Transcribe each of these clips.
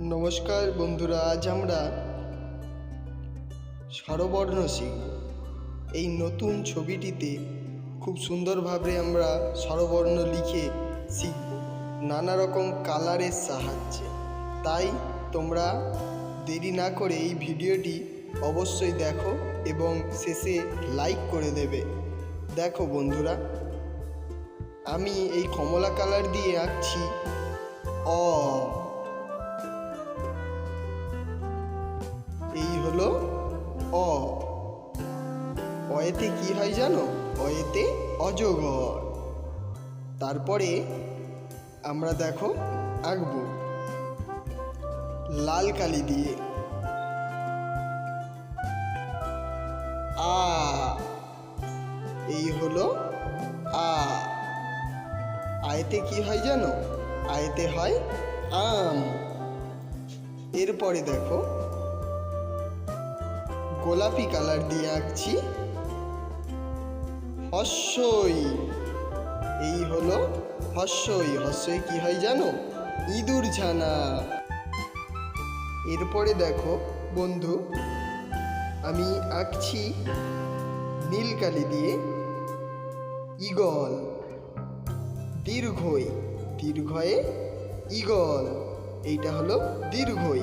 নমস্কার বন্ধুরা, আজ আমরা স্বরবর্ণ শিখব এই নতুন ছবিটিতে খুব সুন্দরভাবে আমরা স্বরবর্ণ লিখে শিখব। নানা রকম কালারের সাহায্যে। তাই তোমরা দেরি না করে এই ভিডিওটি অবশ্যই দেখো এবং শেষে লাইক করে দেবে। দেখো বন্ধুরা, আমি এই কমলা কালার দিয়ে আঁকছি অ। হলো অ। অয়েতে কি হয় জানো? অয়েতে অজগর। তারপরে আমরা দেখো আঁকবো। লাল কালি দিয়ে। আ। এই হলো আ। আয়তে কি হয় জানো? আয়তে হয় আম। এরপরে দেখো গোলাপি কালার দিয়ে আঁকছি। হস্যই। এই হলো হস্যই। হস্যই কি হয় জানো? ইঁদুর ছানা। এরপরে দেখো বন্ধু, আমি আঁকছি নীল কালি দিয়ে ইগল। দীর্ঘই। দীর্ঘয়ে ইগল। এইটা হলো দীর্ঘই।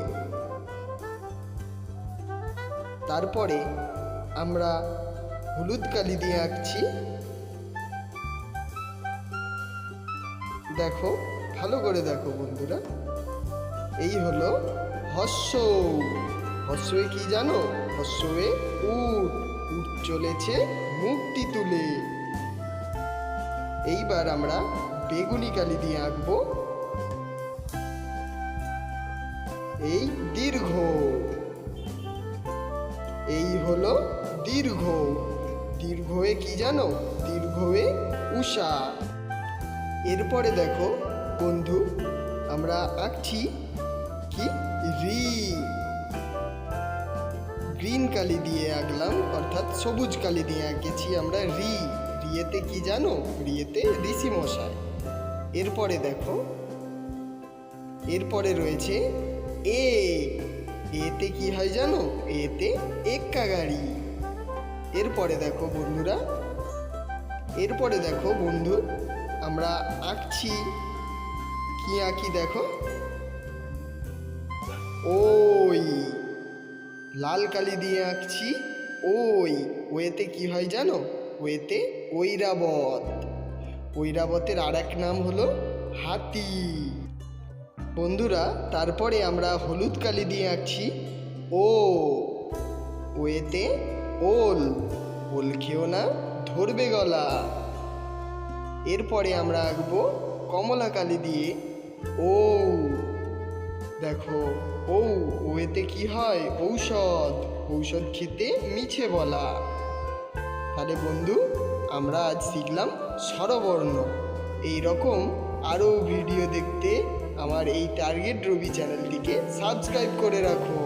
তারপরে আমরা হলুদ কালি দিয়ে আঁকছি। দেখো, ভালো করে দেখো বন্ধুরা। এই হলো হস্য। হস্যে কি জানো? হস্যে উট। উট চলেছে মুখটি তুলে। এইবার আমরা বেগুনি কালি দিয়ে আঁকবো। এই দীর্ঘ। দীর্ঘ, দীর্ঘয়ে কি জানো? দীর্ঘয়ে উষা। এরপরে দেখো, বন্ধু, আমরা আঁকছি কি? রি। গ্রিন কালি দিয়ে আঁকলাম, অর্থাৎ সবুজ কালি দিয়ে আঁকেছি আমরা রি। রিয়েতে কি জানো? রিয়েতে ঋষি মশাই। এরপরে দেখো, এরপরে রয়েছে এ। এতে কি হয় জানো? এতে এক্কা গাড়ি এরপরে দেখো বন্ধুরা, এরপরে দেখো বন্ধু, আমরা আঁকছি। কি আঁকি দেখো? ওই, লাল কালি দিয়ে আঁকছি। ওই, ওয়েতে কি হয় জানো? ওয়েতে ঐরাবত। ঐরাবতের আর এক নাম হলো হাতি। বন্ধুরা, তারপরে আমরা হলুদ কালি দিয়ে আঁকছি। ও, ওয়েতে ওল ওল খেও না, ধরবে গলা। এরপরে আমরা আঁকবো কমলা কালি দিয়ে ও দেখো ও ওয়েতে কি হয়? ঔষধ। ঔষধ খেতে মিছে বলা। তাহলে বন্ধু, আমরা আজ শিখলাম স্বরবর্ণ। এই রকম আরও ভিডিও দেখতে আমার এই টার্গেট রবি চ্যানেলটিকে সাবস্ক্রাইব করে রাখো।